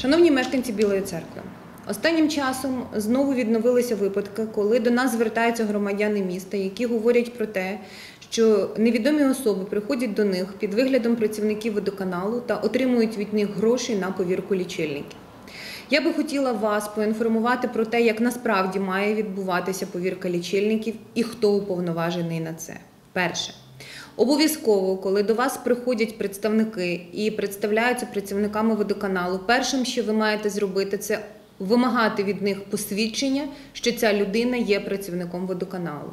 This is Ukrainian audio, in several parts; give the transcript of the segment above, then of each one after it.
Шановні мешканці Білої церкви, останнім часом знову відновилися випадки, коли до нас звертаються громадяни міста, які говорять про те, що невідомі особи приходять до них під виглядом працівників водоканалу та отримують від них гроші на повірку лічильників. Я би хотіла вас поінформувати про те, як насправді має відбуватися повірка лічильників і хто уповноважений на це. Перше. Обов'язково, коли до вас приходять представники і представляються працівниками водоканалу, першим, що ви маєте зробити, це вимагати від них посвідчення, що ця людина є працівником водоканалу.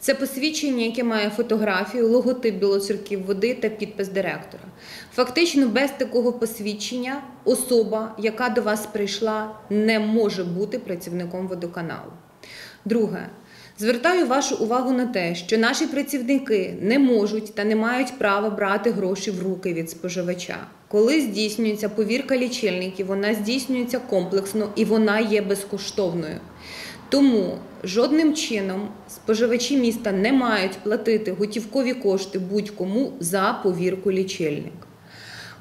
Це посвідчення, яке має фотографію, логотип білоцерків води та підпис директора. Фактично, без такого посвідчення особа, яка до вас прийшла, не може бути працівником водоканалу. Друге. Звертаю вашу увагу на те, що наші працівники не можуть та не мають права брати гроші в руки від споживача. Коли здійснюється повірка лічильників, вона здійснюється комплексно і вона є безкоштовною. Тому жодним чином споживачі міста не мають платити готівкові кошти будь-кому за повірку лічильника.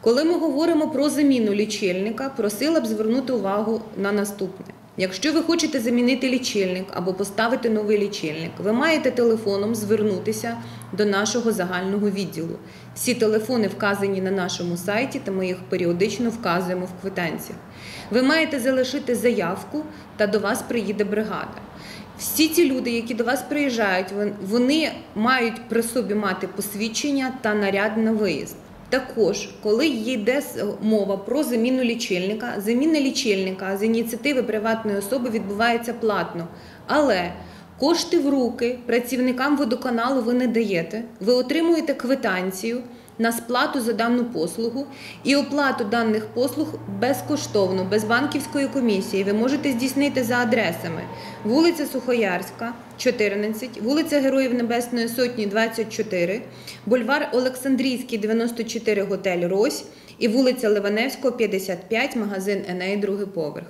Коли ми говоримо про заміну лічильника, просила б звернути увагу на наступне. Якщо ви хочете замінити лічильник або поставити новий лічильник, ви маєте телефоном звернутися до нашого загального відділу. Всі телефони вказані на нашому сайті, та ми їх періодично вказуємо в квитанціях. Ви маєте залишити заявку, та до вас приїде бригада. Всі ці люди, які до вас приїжджають, вони мають при собі мати посвідчення та наряд на виїзд. Також, коли йде мова про заміну лічильника, заміна лічильника з ініціативи приватної особи відбувається платно. Але кошти в руки працівникам водоканалу ви не даєте, ви отримуєте квитанцію на сплату за дану послугу і оплату даних послуг безкоштовно, без банківської комісії. Ви можете здійснити за адресами вулиця Сухоярська, 14, вулиця Героїв Небесної Сотні, 24, бульвар Олександрійський, 94, готель Рось і вулиця Ливаневського, 55, магазин Еней, другий поверх.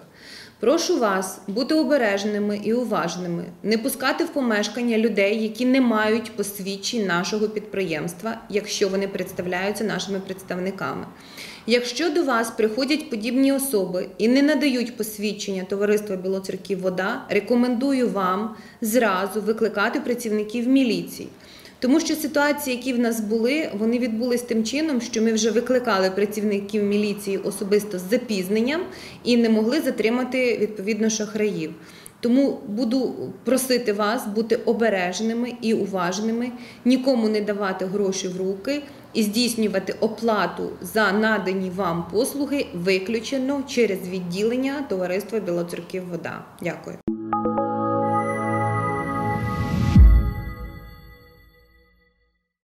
Прошу вас бути обережними і уважними, не пускати в помешкання людей, які не мають посвідчень нашого підприємства, якщо вони представляються нашими представниками. Якщо до вас приходять подібні особи і не надають посвідчення товариства Білоцерків Вода, рекомендую вам зразу викликати працівників міліції. Тому що ситуації, які в нас були, вони відбулись тим чином, що ми вже викликали працівників міліції особисто з запізненням і не могли затримати відповідно шахраїв. Тому буду просити вас бути обережними і уважними, нікому не давати гроші в руки і здійснювати оплату за надані вам послуги виключено через відділення товариства Білоцерків Вода. Дякую.